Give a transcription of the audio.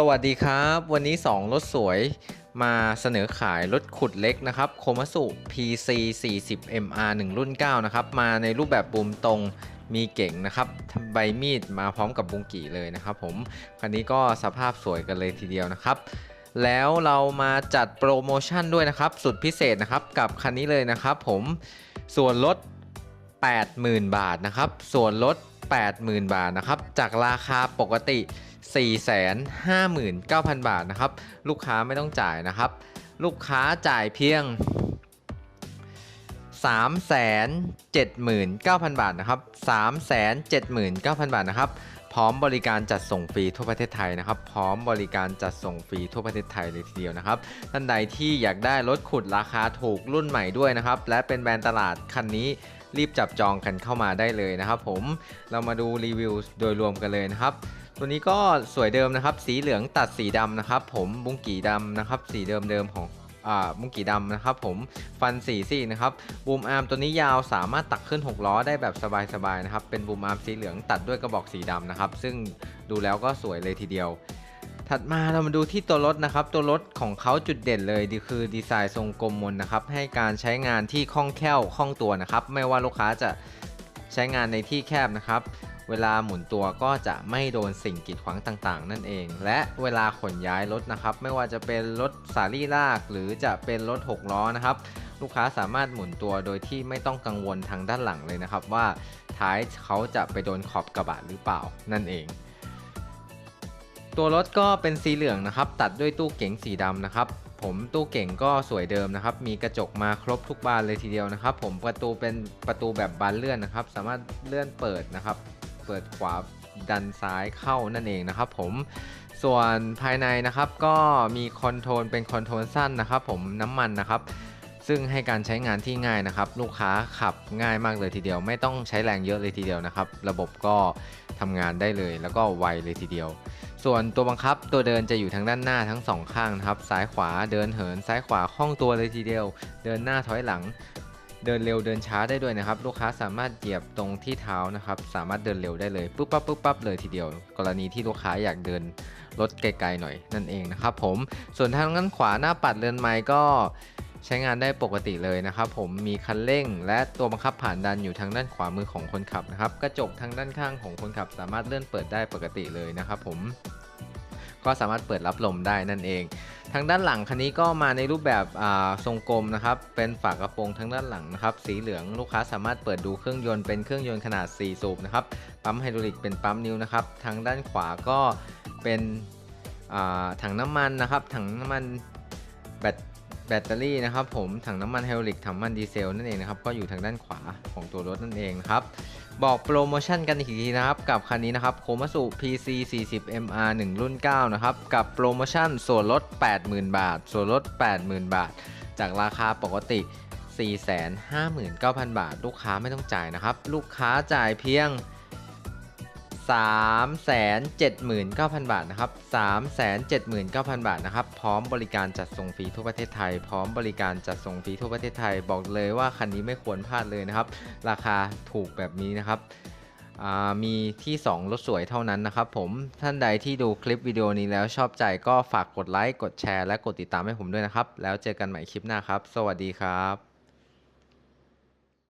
สวัสดีครับ วันนี้ 2 รถสวยมาเสนอขายรถขุดเล็กนะครับโคมัสุ PC 40 MR 1 รุ่น 9 นะครับ มาในรูปแบบบูมตรงมีเก่งนะครับใบมีดมาพร้อมกับบุงกี่เลยนะครับผม คันนี้ก็สภาพสวยกันเลยทีเดียวนะครับ แล้วเรามาจัดโปรโมชั่นด้วยนะครับ สุดพิเศษนะครับกับคันนี้เลยนะครับผมส่วนลด 80,000 บาทนะครับ ส่วนลด 80,000 บาทนะครับ จากราคาปกติ 459,000 บาทนะครับ ลูกค้าไม่ต้องจ่ายนะครับ ลูกค้าจ่ายเพียง 379,000 บาทนะครับ 379,000 บาทนะครับ พร้อมบริการจัดส่งฟรีทั่วประเทศไทยนะครับ พร้อมบริการจัดส่งฟรีทั่วประเทศไทยเลยทีเดียวนะครับ ท่านใดที่อยากได้รถขุดราคาถูกรุ่นใหม่ด้วยนะครับ และเป็นแบรนด์ตลาดคันนี้ รีบจับจองกันเข้ามาได้เลยนะครับผมเรามาดูรีวิวโดยรวมกันเลยนะครับ ตัวนี้ก็สวยเดิมนะครับ สีเหลืองตัดสีดำนะครับ ผมบุ้งกี่ดำนะครับ สีเดิมเดิมของอ่าบุ้งกี่ดำนะครับผมฟันสีซี่นะครับบูมอาร์มตัวนี้ยาวสามารถตักขึ้น 6 ล้อได้แบบสบายๆนะครับเป็นบูมอาร์มสีเหลืองตัดด้วยกระบอกสีดำนะครับซึ่งดูแล้วก็สวยเลยทีเดียว ถัดมาเรามาดูที่ตัวรถนะครับ ตัวรถของเขาจุดเด่นเลยดีคือดีไซน์ทรงกลมมนนะครับ ให้การใช้งานที่คล่องแคล่วคล่องตัวนะครับ ไม่ว่าลูกค้าจะใช้งานในที่แคบนะครับ เวลาหมุนตัวก็จะไม่โดนสิ่งกีดขวางต่างๆ นั่นเอง และเวลาขนย้ายรถนะครับ ไม่ว่าจะเป็นรถสาลี่ลาก หรือจะเป็นรถ 6 ล้อนะครับ ลูกค้าสามารถหมุนตัวโดยที่ไม่ต้องกังวลทางด้านหลังเลยนะครับ ว่าท้ายเขาจะไปโดนขอบกระบะหรือเปล่านั่นเอง ตัวรถก็เป็นสีเหลืองนะครับ ตัดด้วยตู้เก๋งสีดำนะครับ ผมตู้เก่งก็สวยเดิมนะครับ มีกระจกมาครบทุกบานเลยทีเดียวนะครับ ผมประตูเป็นประตูแบบบานเลื่อนนะครับ สามารถเลื่อนเปิดนะครับ เปิดขวาดันซ้ายเข้านั่นเองนะครับ ผมส่วนภายในนะครับก็มีคอนโทรลเป็นคอนโทรลสั้นนะครับ ผมน้ำมันนะครับ ซึ่งให้การใช้งานที่ง่ายนะครับ ลูกค้าขับง่ายมากเลยทีเดียว ไม่ต้องใช้แรงเยอะเลยทีเดียวนะครับ ระบบก็ทำงานได้เลย แล้วก็ไวเลยทีเดียว ส่วนตัวบังคับตัวเดินจะอยู่ทางด้านหน้าทั้งสองข้างนะครับ ซ้ายขวาเดินเหิน ซ้ายขวาคล่องตัวเลยทีเดียว เดินหน้าถอยหลัง เดินเร็วเดินช้าได้ด้วยนะครับ ลูกค้าสามารถเหยียบตรงที่เท้านะครับ สามารถเดินเร็วได้เลยปุ๊บปั๊บปุ๊บปั๊บเลยทีเดียว กรณีที่ลูกค้าอยากเดินรถไกลๆหน่อยนั่นเองนะครับผม ส่วนทางด้านขวาหน้าปัดเรือนไม้ก็ ใช้งานได้ปกติเลยนะครับผมมีคันเร่ง และตัวบังคับผ่านดันอยู่ทางด้านขวามือของคนขับนะครับกระจกทางด้านข้างของคนขับ สามารถเลื่อนเปิดได้ปกติเลยนะครับผมก็สามารถเปิดรับลมได้นั่นเอง ทางด้านหลังคันนี้ก็มาในรูปแบบทรงกลมนะครับเป็นฝากระโปรงทางด้านหลังนะครับสีเหลืองลูกค้าสามารถเปิดดูเครื่องยนต์เป็นเครื่องยนต์ขนาด 4 สูบนะครับปั๊มไฮดรอลิกเป็นปั๊มนิ้วนะครับทางด้านขวาก็เป็นถังน้ำมันนะครับถังน้ำมันแบต แบตเตอรี่นะครับผมถังน้ำมันไฮดรอลิกถังน้ำมันดีเซลนั่นเองนะครับก็อยู่ทางด้านขวาของตัวรถนั่นเองนะครับบอกโปรโมชั่นกันอีกทีนะครับกับคันนี้นะครับโคมัสุ PC 40 MR 1 รุ่น 9 นะครับกับโปรโมชั่นส่วนลด 80,000 บาท ส่วนลด 80,000 บาท จากราคาปกติ 459,000 บาท ลูกค้าไม่ต้องจ่ายนะครับลูกค้าจ่ายเพียง 379,000 บาทนะครับ379,000 บาทนะครับ พร้อมบริการจัดส่งฟรีทั่วประเทศไทย พร้อมบริการจัดส่งฟรีทั่วประเทศไทย บอกเลยว่าคันนี้ไม่ควรพลาดเลยนะครับ ราคาถูกแบบนี้นะครับอ่ามีที่ 2 รถสวยเท่านั้นนะครับผม ท่านใดที่ดูคลิปวิดีโอนี้แล้วชอบใจก็ฝากกดไลค์ กดแชร์ และกดติดตามให้ผมด้วยนะครับ แล้วเจอกันใหม่คลิปหน้าครับ สวัสดีครับ